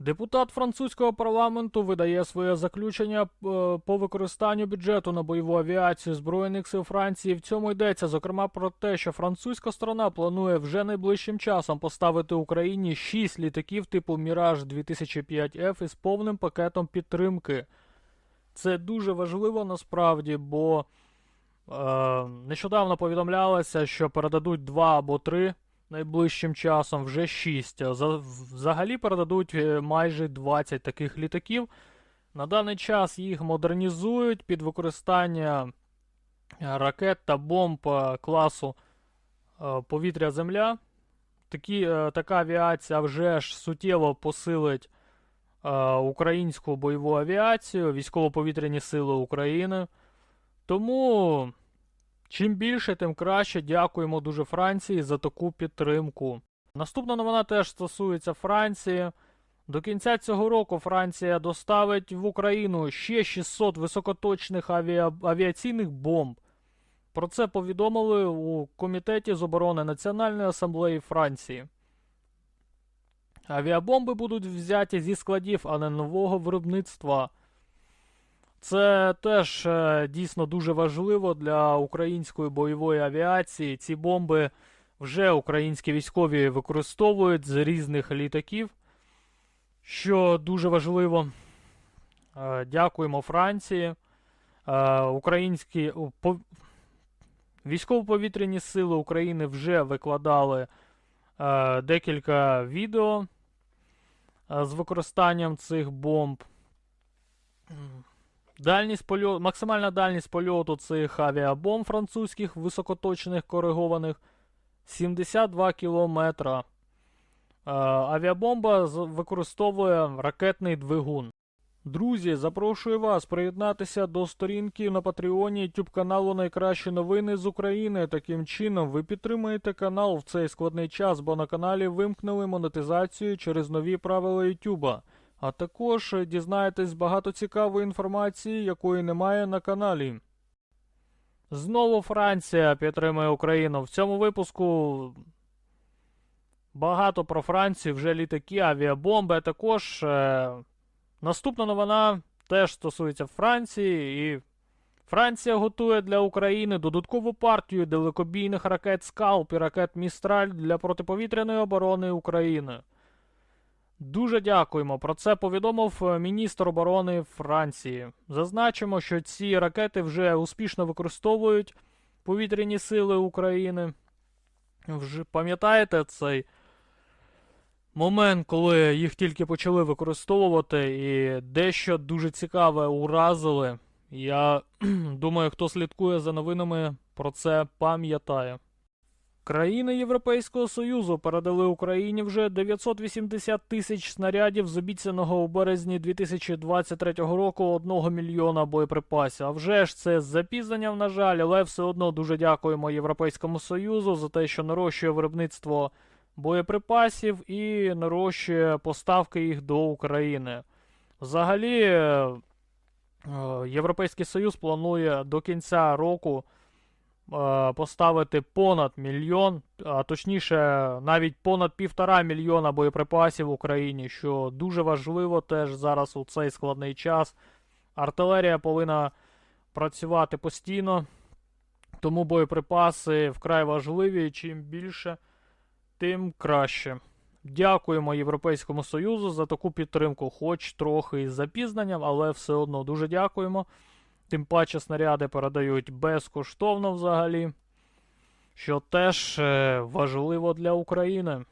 Депутат французького парламенту видає своє заключення е, по використанню бюджету на бойову авіацію збройних сил Франції. В цьому йдеться зокрема про те, що французька сторона планує вже найближчим часом поставити Україні 6 літаків типу Міраж 2005F із повним пакетом підтримки. Це дуже важливо насправді, бо е, нещодавно повідомлялося, що передадуть 2 або 3 найближчим часом вже 6. Взагалі передадуть е, майже 20 таких літаків. На даний час їх модернізують під використання е, ракет та бомб е, класу повітря-земля. Такі, така авіація вже ж суттєво посилить українську бойову авіацію, військово-повітряні сили України. Тому Чим більше, тим краще. Дякуємо дуже Франції за таку підтримку. Наступна новина теж стосується Франції. До кінця цього року Франція доставить в Україну ще 600 високоточних авіа... авіаційних бомб. Про це повідомили у Комітеті з оборони Національної асамблеї Франції. Авіабомби будуть взяті зі складів, а не нового виробництва. Це теж е, дійсно дуже важливо для української бойової авіації. Ці бомби вже українські військові використовують з різних літаків, що дуже важливо. Е, Дякуємо Франції. Е, Українські військово-повітряні сили України вже викладали декілька відео з використанням цих бомб. Дальність польоту, максимальна дальність польоту цих авіабомб французьких високоточних коригованих 72 кілометра. Е, авіабомба використовує ракетний двигун. Друзі, запрошую вас приєднатися до сторінки на Патреоні YouTube каналу Найкращі новини з України. Таким чином, ви підтримуєте канал в цей складний час, бо на каналі вимкнули монетизацію через нові правила YouTube. А також дізнаєтесь багато цікавої інформації, якої немає на каналі. Знову Франція підтримує Україну. В цьому випуску багато про Францію, вже літаки, авіабомби. А також е, наступна новина теж стосується Франції. І Франція готує для України додаткову партію далекобійних ракет Скалп і ракет Містраль для протиповітряної оборони України. Дуже дякуємо. Про це повідомив е, міністр оборони Франції. Зазначимо, що ці ракети вже успішно використовують повітряні сили України. Вже пам'ятаєте цей момент, коли їх тільки почали використовувати, і дещо дуже цікаве уразили. Я думаю, хто слідкує за новинами, про це пам'ятає. Країни Європейського Союзу передали Україні вже 980 тисяч снарядів з обіцяного у березні 2023 року 1 мільйона боєприпасів. А вже ж це з запізненням, на жаль, але все одно дуже дякуємо Європейському Союзу за те, що нарощує виробництво боєприпасів і нарощує поставки їх до України. Взагалі, е, Європейський Союз планує до кінця року поставити понад мільйон, а точніше, навіть понад півтора мільйона боєприпасів в Україні, що дуже важливо теж зараз у цей складний час. Артилерія повинна працювати постійно, тому боєприпаси вкрай важливі. Чим більше, тим краще. Дякуємо Європейському Союзу за таку підтримку, хоч трохи із запізненням, але все одно дуже дякуємо. Тим паче снаряди передають безкоштовно взагалі, що теж е, важливо для України.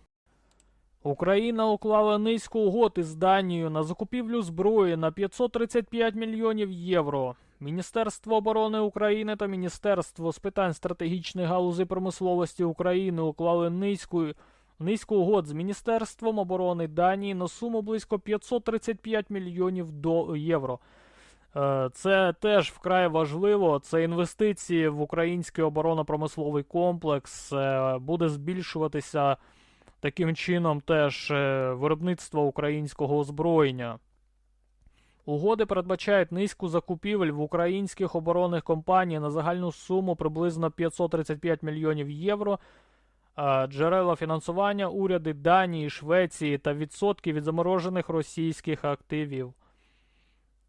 Україна уклала низку угод із Данією на закупівлю зброї на 535 мільйонів євро. Міністерство оборони України та Міністерство з питань стратегічної галузи промисловості України уклали низьку, низку угод з Міністерством оборони Данії на суму близько 535 мільйонів до євро. Е, Це теж вкрай важливо. Це інвестиції в український оборонно-промисловий комплекс. Е, Буде збільшуватися таким чином теж е, виробництво українського озброєння. Угоди передбачають низку закупівель в українських оборонних компаній на загальну суму приблизно 535 мільйонів євро. Джерела фінансування уряди Данії, Швеції та відсотки від заморожених російських активів.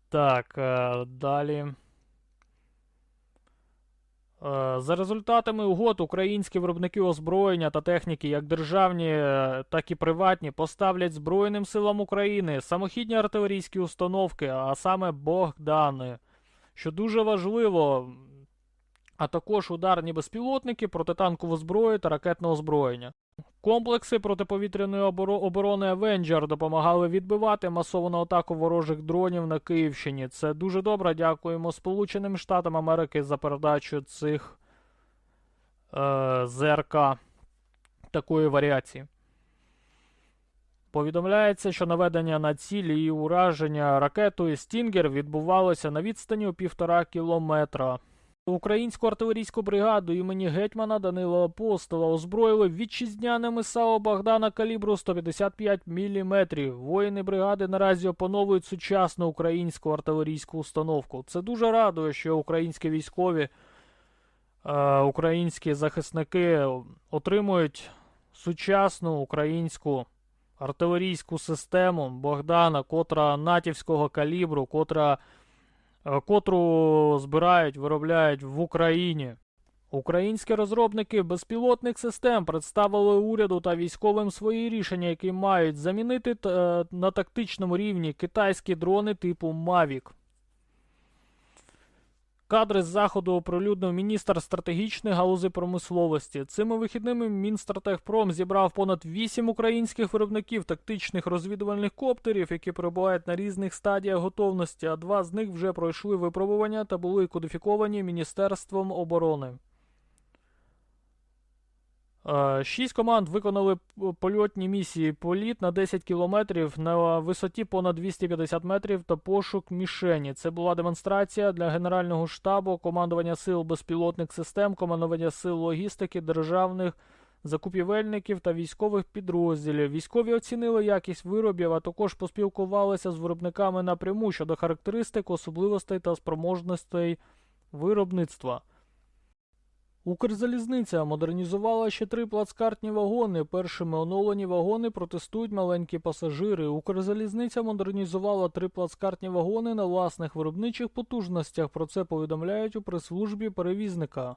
Так, е, далі. Е, За результатами угод українські виробники озброєння та техніки, як державні, е, так і приватні, поставлять Збройним силам України самохідні артилерійські установки, а саме Богдани, що дуже важливо, а також ударні безпілотники, протитанкову зброю та ракетне озброєння. Комплекси протиповітряної оборони Avenger допомагали відбивати масовану атаку ворожих дронів на Київщині. Це дуже добре. Дякуємо Сполученим Штатам Америки за передачу цих е, ЗРК такої варіації. Повідомляється, що наведення на цілі і ураження ракетою Стінгер відбувалося на відстані у півтора кілометра. Українську артилерійську бригаду імені гетьмана Данила Апостола озброїли вітчизняними САО Богдана калібру 155 мм. Воїни бригади наразі опановують сучасну українську артилерійську установку. Це дуже радує, що українські військові, е, українські захисники отримують сучасну українську артилерійську систему Богдана, котра натівського калібру, котра котру збирають, виробляють в Україні. Українські розробники безпілотних систем представили уряду та військовим свої рішення, які мають замінити е, на тактичному рівні китайські дрони типу Mavic. Кадри з заходу оприлюднив міністр стратегічної галузи промисловості. Цими вихідними Мінстратегпром зібрав понад 8 українських виробників тактичних розвідувальних коптерів, які перебувають на різних стадіях готовності, а два з них вже пройшли випробування та були кодифіковані Міністерством оборони. Е, Шість команд виконали польотні місії політ на 10 кілометрів на висоті понад 250 метрів та пошук мішені. Це була демонстрація для Генерального штабу, командування сил безпілотних систем, командування сил логістики, державних закупівельників та військових підрозділів. Військові оцінили якість виробів, а також поспілкувалися з виробниками напряму щодо характеристик, особливостей та спроможностей виробництва. Укрзалізниця модернізувала ще три плацкартні вагони. Першими оновлені вагони протестують маленькі пасажири. Укрзалізниця модернізувала три плацкартні вагони на власних виробничих потужностях. Про це повідомляють у прес-службі перевізника.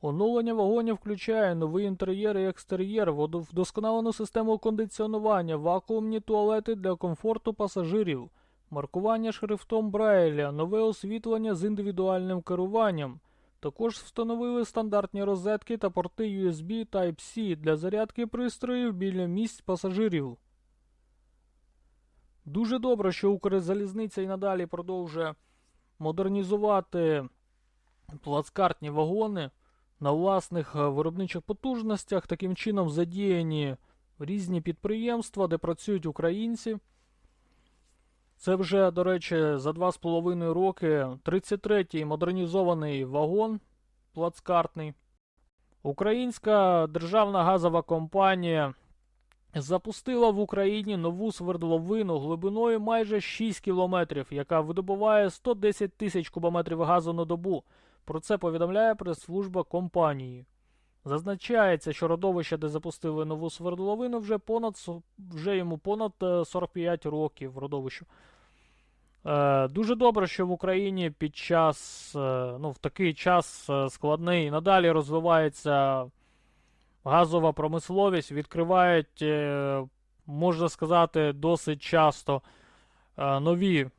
Оновлення вагонів включає новий інтер'єр і екстер'єр, вдосконалену систему кондиціонування, вакуумні туалети для комфорту пасажирів, маркування шрифтом Брайля, нове освітлення з індивідуальним керуванням. Також встановили стандартні розетки та порти USB Type-C для зарядки пристроїв біля місць пасажирів. Дуже добре, що Укрзалізниця і надалі продовжує модернізувати плацкартні вагони на власних е, виробничих потужностях. Таким чином задіяні різні підприємства, де працюють українці. Це вже, до речі, за 2,5 роки 33-й модернізований вагон плацкартний. Українська державна газова компанія запустила в Україні нову свердловину глибиною майже 6 кілометрів, яка видобуває 110 тисяч кубометрів газу на добу. Про це повідомляє прес-служба компанії. Зазначається, що родовище, де запустили нову свердловину, вже понад вже йому понад е, 45 років родовищу. Е, дуже добре, що в Україні під час, е, ну, в такий час е, складний надалі розвивається газова промисловість, відкривають, е, можна сказати, досить часто е, нові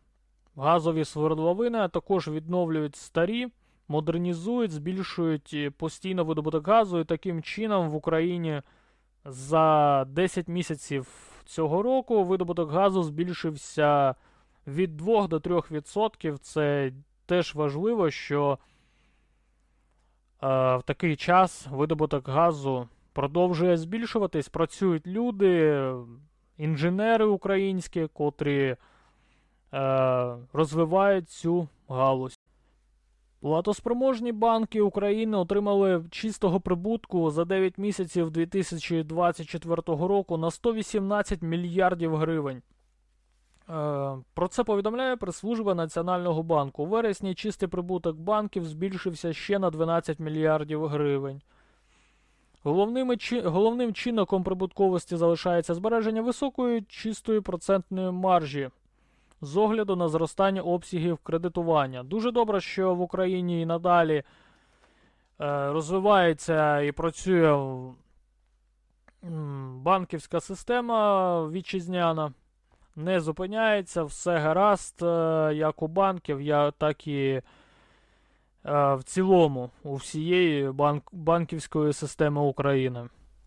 газові свердловини, а також відновлюють старі, модернізують, збільшують е, постійно видобуток газу, і таким чином в Україні за 10 місяців цього року видобуток газу збільшився від 2 до 3 відсотків. Це теж важливо, що е, в такий час видобуток газу продовжує збільшуватись. Працюють люди, інженери українські, котрі е, розвивають цю галузь. Платоспроможні банки України отримали чистого прибутку за 9 місяців 2024 року на 118 мільярдів гривень. Е, Про це повідомляє прес-служба Національного банку. У вересні чистий прибуток банків збільшився ще на 12 мільярдів гривень. Головними, головним чинником прибутковості залишається збереження високої чистої процентної маржі з огляду на зростання обсягів кредитування. Дуже добре, що в Україні і надалі е, розвивається і працює банківська система вітчизняна. Не зупиняється, все гаразд, е, як у банків, так і е, в цілому у всієї банк, банківської системи України.